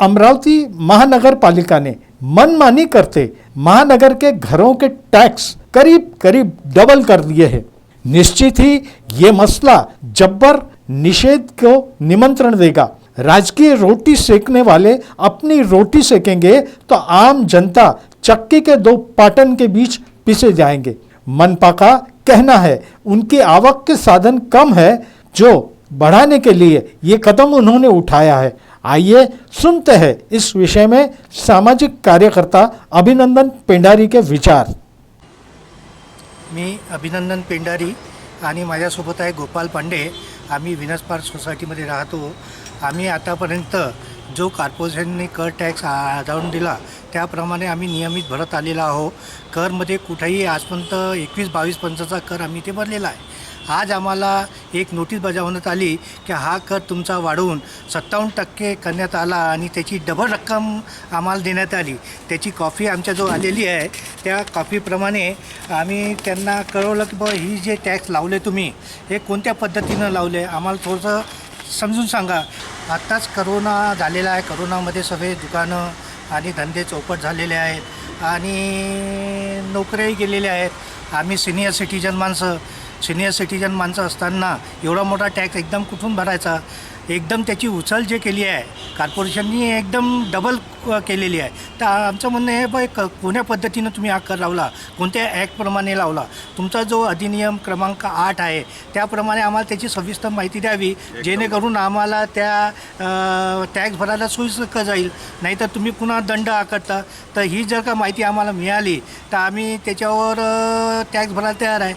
अमरावती महानगर पालिका ने मनमानी करते महानगर के घरों के टैक्स करीब करीब डबल कर दिए हैं। निश्चित ही ये मसला जब्बर निषेध को निमंत्रण देगा। राजकीय रोटी सेकने वाले अपनी रोटी सेकेंगे तो आम जनता चक्की के दो पाटन के बीच पिसे जाएँगे। मनपा का कहना है, उनकी आवक के साधन कम है, जो बढ़ाने के लिए ये कदम उन्होंने उठाया है। आइए सुनते हैं इस विषय में सामाजिक कार्यकर्ता अभिनंदन पेंडारी के विचार। मी अभिनंदन पेंडारी आणि माझ्यासोबत आहे गोपाल पांडे. आम्ही विनस पार्क सोसायटीमध्ये राहतो. आम्ही आतापर्यंत जो कॉर्पोरेशनने कर टॅक्स आढळून दिला त्याप्रमाणे आम्ही नियमित भरत आलेलो आहो करमध्ये कुठेही आजपर्यंत एकवीस बावीस पंचाचा कर आम्ही ते भरलेला आहे. आज आम्हाला एक नोटीस बजावण्यात आली की हा कर तुमचा वाढवून सत्तावन्न टक्के करण्यात आला आणि त्याची डबल रक्कम आम्हाला देण्यात आली. त्याची कॉफी आमच्या जो आलेली आहे. त्या कॉफीप्रमाणे आम्ही त्यांना कळवलं की बाबा ही जे टॅक्स लावले तुम्ही हे कोणत्या पद्धतीनं लावले आम्हाला थोडंसं समजून सांगा. आत्ताच करोना झालेला आहे. करोनामध्ये सगळे दुकानं आणि धंदे चौपट झालेले आहेत आणि नोकऱ्याही गेलेल्या आहेत. आम्ही सिनियर सिटीजन माणसं. सिनियर सिटीजन माणसं असताना एवढा मोठा टॅक्स एकदम कुठून भरायचा? एकदम त्याची उचल जे केली आहे कॉर्पोरेशननी एकदम डबल केलेली आहे. तर आमचं म्हणणं हे बाय क कोण्या पद्धतीनं तुम्ही हा कर लावला कोणत्या ॲक्टप्रमाणे लावला. तुमचा जो अधिनियम क्रमांक आठ आहे त्याप्रमाणे आम्हाला त्याची सविस्तर माहिती द्यावी जेणेकरून आम्हाला त्या टॅक्स भरायला सोयीस्कर जाईल. नाहीतर तुम्ही पुन्हा दंड आकारता. तर ही जर का माहिती आम्हाला मिळाली तर आम्ही त्याच्यावर टॅक्स भरायला तयार आहे.